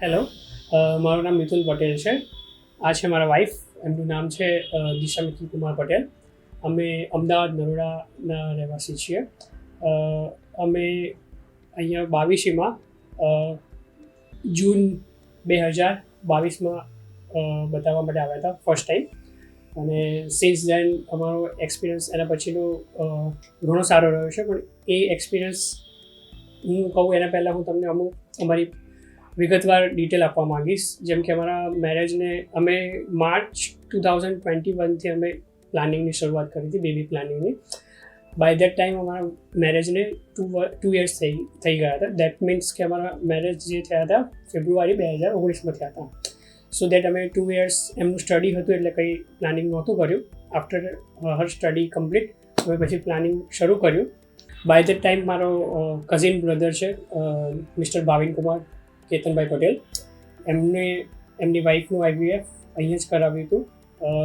Hello મારું નામ મિતુલ પટેલ છે. આ છે મારા વાઈફ એમનું નામ છે દિશા મિતુલ કુમાર પટેલ. અમે અમદાવાદ નરોડાના રહેવાસી છીએ. અમે અહીંયા બાવીસીમાં જૂન બે હજાર બાવીસમાં બતાવવા માટે આવ્યા હતા ફર્સ્ટ ટાઈમ અને સિન્સ દેન અમારો એક્સપિરિયન્સ એના પછીનો ઘણો સારો રહ્યો છે. પણ એ એક્સપિરિયન્સ હું કહું એના પહેલાં હું તમને અમુક અમારી વિગતવાર ડિટેલ આપવા માંગીશ. જેમ કે અમારા મેરેજને અમે માર્ચ ટુ થાઉઝન્ડ ટ્વેન્ટી વનથી અમે પ્લાનિંગની શરૂઆત કરી હતી બેબી પ્લાનિંગની બાય દેટ ટાઈમ અમારા મેરેજને ટુ ટુ યર્સ થઈ થઈ ગયા હતા. દેટ મીન્સ કે અમારા મેરેજ જે થયા હતા ફેબ્રુઆરી બે હજાર ઓગણીસમાં થયા હતા. સો દેટ અમે ટુ યર્સ એમનું સ્ટડી હતું એટલે કંઈ પ્લાનિંગ નહોતું કર્યું. આફ્ટર હર સ્ટડી કમ્પ્લીટ અમે પછી પ્લાનિંગ શરૂ કર્યું. બાય દેટ ટાઈમ મારો કઝિન બ્રધર છે મિસ્ટર ભાવિન કુમાર કેતનભાઈ પટેલ. એમને, એમની વાઈફનું આઈવીએફ અહીંયા જ કરાવ્યું હતું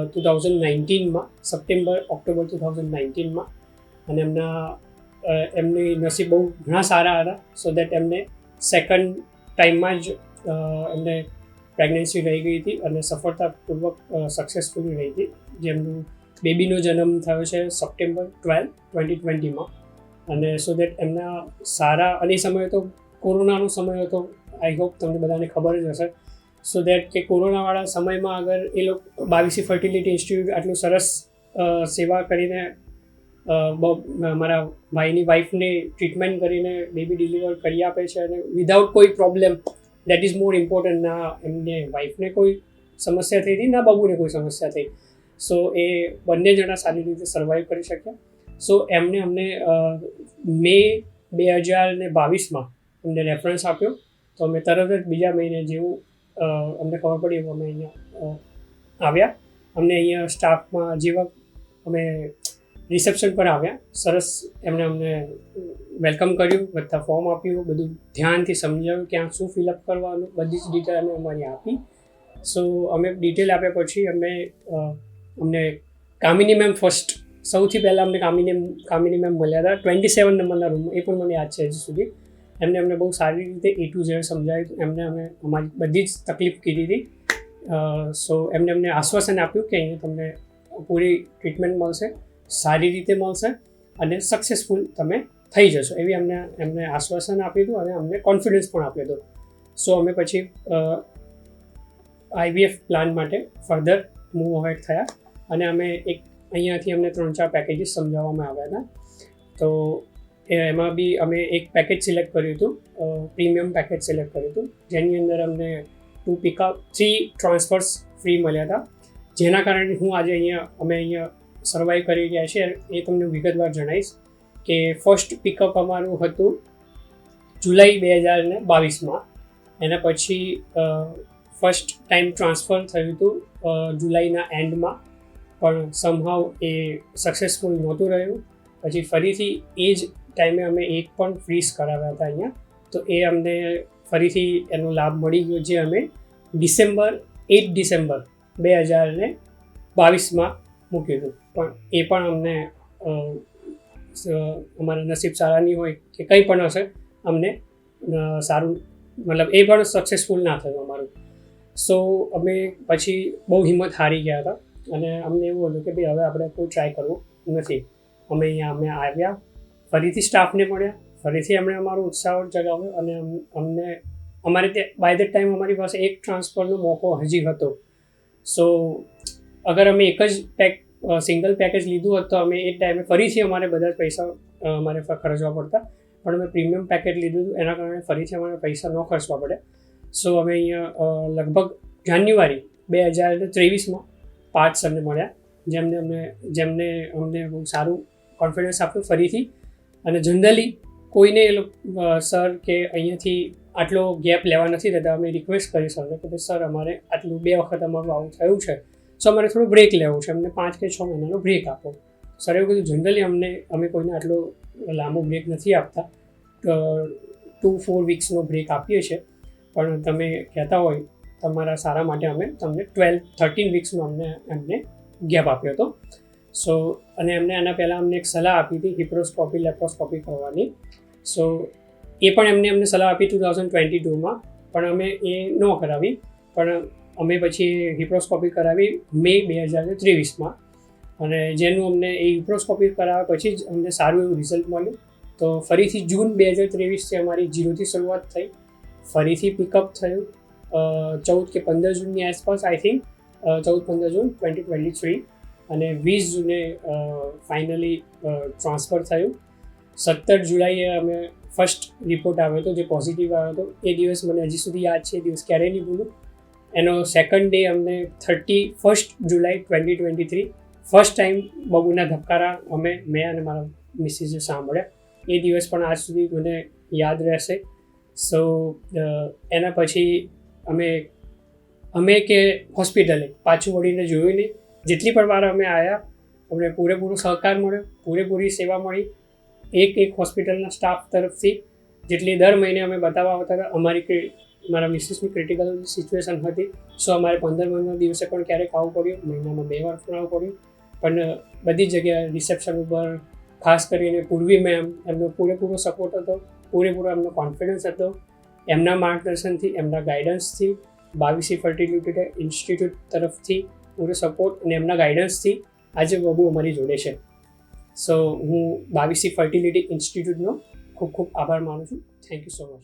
ટુ થાઉઝન્ડ નાઇન્ટીનમાં સપ્ટેમ્બર ઓક્ટોબર ટુ થાઉઝન્ડ નાઇન્ટીનમાં અને એમના એમની નસીબ બહુ ઘણા સારા હતા સો દેટ એમને સેકન્ડ ટાઈમમાં જ એમને પ્રેગ્નન્સી રહી ગઈ હતી અને સફળતાપૂર્વક સક્સેસફુલી રહી હતી. જેમનું બેબીનો જન્મ થયો છે સપ્ટેમ્બર ટ્વેલ્વ ટ્વેન્ટી ટ્વેન્ટીમાં અને સો દેટ એમના સારા, અને એ સમયે તો કોરોનાનો સમય હતો આઈ હોપ તમને બધાને ખબર જ હશે. સો દેટ કે કોરોનાવાળા સમયમાં અગર એ લોકો બાવીસી ફર્ટિલિટી ઇન્સ્ટિટ્યૂટ આટલું સરસ સેવા કરીને મારા ભાઈની વાઈફને ટ્રીટમેન્ટ કરીને બેબી ડિલિવર કરી આપે છે અને વિધાઉટ કોઈ problem that is more important ના એમને વાઈફને કોઈ સમસ્યા થઈ હતી, ના બાબુને કોઈ સમસ્યા થઈ. સો એ બંને જણા સારી રીતે સર્વાઈવ કરી શક્યા. સો એમને અમને મે બે હજાર ને બાવીસમાં અમને રેફરન્સ આપ્યો. તો અમે તરત જ બીજા મહિને જેવું અમને ખબર પડી એવું અમે અહીંયા આવ્યા. અમને અહીંયા સ્ટાફમાં જેવા અમે રિસેપ્શન પર આવ્યા, સરસ એમણે અમને વેલકમ કર્યું, બધા ફોર્મ આપ્યું, બધું ધ્યાનથી સમજાવ્યું ક્યાં શું ફિલઅપ કરવાનું, બધી જ ડિટેલ અમે અમારી આપી. સો અમે ડિટેલ આપ્યા પછી અમે અમને કામિની મેમ ફર્સ્ટ સૌથી પહેલાં અમને કામિની કામિની મેમ મળ્યા હતા. ટ્વેન્ટી સેવન નંબરના રૂમમાં એ પણ મને યાદ છે હજી સુધી. એમને અમને બહુ સારી રીતે એ ટુ ઝેડ સમજાવ્યું એમને અમે અમારી બધી જ તકલીફ કીધી હતી. સો એમને અમને આશ્વાસન આપ્યું કે અહીંયા તમને પૂરી ટ્રીટમેન્ટ મળશે, સારી રીતે મળશે અને સક્સેસફુલ તમે થઈ જશો. એવી અમને, એમને આશ્વાસન આપ્યું હતું અને અમને કોન્ફિડન્સ પણ આપ્યો હતો. સો અમે પછી આઈવીએફ પ્લાન માટે ફર્ધર મૂવ અહેડ થયા અને અમે એક અહીંયાથી અમને ત્રણ ચાર પેકેજીસ સમજાવવામાં આવ્યા હતા. તો એમાં બી અમે એક પેકેજ સિલેક્ટ કર્યું હતું પ્રીમિયમ પેકેજ સિલેક્ટ કર્યું હતું, જેની અંદર અમને two pickup three transfers free મળ્યા હતા. જેના કારણે હું આજે અહીંયા, અમે અહીંયા સર્વાઈવ કરી રહ્યા છીએ એ તમને વિગતવાર જણાવીશ કે ફર્સ્ટ પિકઅપ અમારું હતું જુલાઈ બે હજાર ને બાવીસમાં. એના પછી ફર્સ્ટ ટાઈમ ટ્રાન્સફર થયું હતું જુલાઈના એન્ડમાં પણ સમહાવ એ સક્સેસફુલ નહોતું રહ્યું. પછી ફરીથી એ જ ટાઈમે અમે એક પણ ફ્રીઝ કરાવ્યા હતા અહીંયા. તો એ અમને ફરીથી એનો લાભ મળી ગયો જે અમે ડિસેમ્બર એટ ડિસેમ્બર બે હજાર ને બાવીસમાં મૂક્યું હતું. પણ એ પણ અમને અમારા નસીબ સારા નહીં હોય કે કંઈ પણ હશે, અમને સારું, મતલબ એ પણ સક્સેસફુલ ના થયું અમારું. સો અમે પછી બહુ હિંમત હારી ગયા હતા. અને અમને એવું હતું કે ભાઈ હવે આપણે કોઈ ટ્રાય કરવું નથી. અમે અહીંયા, અમે આવ્યા ફરીથી સ્ટાફને મળ્યા. ફરીથી એમણે અમારો ઉત્સાહ જગાવ્યો અને અમને, અમારે ત્યાં બાય ધ ટાઈમ અમારી પાસે એક ટ્રાન્સફરનો મોકો હજી હતો. સો અગર અમે એક જ પેક સિંગલ પેકેજ લીધું હોત તો અમે એ ટાઈમે ફરીથી અમારે બધા જ પૈસા અમારે ખર્ચવા પડતા. પણ અમે પ્રીમિયમ પેકેજ લીધું એના કારણે ફરીથી અમારે પૈસા ન ખર્ચવા પડે સો અમે અહીંયા લગભગ જાન્યુઆરી બે હજાર ત્રેવીસમાં પાંચ સરને મળ્યા, જેમને અમને જેમને અમને બહુ સારું કોન્ફિડન્સ આપ્યું. ફરીથી અને જનરલી કોઈને એ લોકો સર કે અહીંયાથી આટલો ગેપ લેવા નથી દેતા, અમે રિક્વેસ્ટ કરી સરને કે સર, અમારે આટલું બે વખત અમારું આવું થયું છે સો અમારે થોડો બ્રેક લેવો છે, અમને પાંચ કે છ મહિનાનો બ્રેક આપો. સર એવું કીધું, જનરલી અમને, અમે કોઈને આટલો લાંબો બ્રેક નથી આપતા ટુ ફોર વીક્સનો બ્રેક આપીએ છીએ, પણ તમે કહેતા હોય, તમારા સારા માટે અમે તમને ટ્વેલ્વ થર્ટીન વીક્સનો અમને એમને ગેપ આપ્યો હતો. સો અને એમને આના પહેલાં અમને એક સલાહ આપી હતી હિપ્રોસ્કોપી, લેપ્રોસ્કોપી કરવાની. સો એ પણ એમને અમને સલાહ આપી ટુ થાઉઝન્ડ ટ્વેન્ટી ટુમાં. પણ અમે એ ન કરાવી. પણ અમે પછી હિપ્રોસ્કોપી કરાવી મે બે હજાર ત્રેવીસમાં. અને જેનું અમને એ હિપ્રોસ્કોપી કરાવ્યા પછી જ અમને સારું એવું રિઝલ્ટ મળ્યું. તો ફરીથી જૂન બે હજાર ત્રેવીસથી અમારી જીરોથી શરૂઆત થઈ. ફરીથી પિકઅપ થયું. ચૌદ કે પંદર જૂનની આસપાસ આઈ થિંક ચૌદ પંદર જૂન ટ્વેન્ટી ટ્વેન્ટી થ્રી અને વીસ જૂને ફાઇનલી ટ્રાન્સફર થયું. સત્તર જુલાઈએ અમે ફર્સ્ટ રિપોર્ટ આવ્યો હતો, જે પોઝિટિવ આવ્યો હતો. એ દિવસ મને હજી સુધી યાદ છે, એ દિવસ ક્યારેય નહીં ભૂલું. એનો સેકન્ડ ડે અમને thirty first July twenty twenty three first time બબુના ધબકારા અમે, મેં અને મારા મિસિસે સાંભળ્યા. એ દિવસ પણ આજ સુધી મને યાદ રહેશે. સો એના પછી અમે અમે કે હોસ્પિટલે પાછું વળીને જોયું નહીં. જેટલી પણ વાર અમે આવ્યા અમને પૂરેપૂરો સહકાર મળ્યો, પૂરેપૂરી સેવા મળી. એક એક હોસ્પિટલના સ્ટાફ તરફથી જેટલી દર મહિને અમે બતાવવા આવતા હતા, અમારી મારા મિસિસની ક્રિટિકલ સિચ્યુએશન હતી. સો અમારે પંદર પંદર દિવસે પણ ક્યારેક આવવું પડ્યું, મહિનામાં બે વાર પણ આવવું પડ્યું. પણ બધી જગ્યાએ રિસેપ્શન ઉપર, ખાસ કરીને પૂર્વી મેમ એમનો પૂરેપૂરો સપોર્ટ હતો, પૂરેપૂરો એમનો કોન્ફિડન્સ હતો. એમના માર્ગદર્શનથી, એમના ગાઈડન્સથી બાવીસી ફર્ટિલિટી ઇન્સ્ટિટ્યૂટ તરફથી પૂરો સપોર્ટ અને એમના ગાઈડન્સથી આજે બબુ અમારી જોડે છે. સો હું બાવીસી ફર્ટિલિટી ઇન્સ્ટિટ્યૂટનો ખૂબ ખૂબ આભાર માનું છું. Thank you so much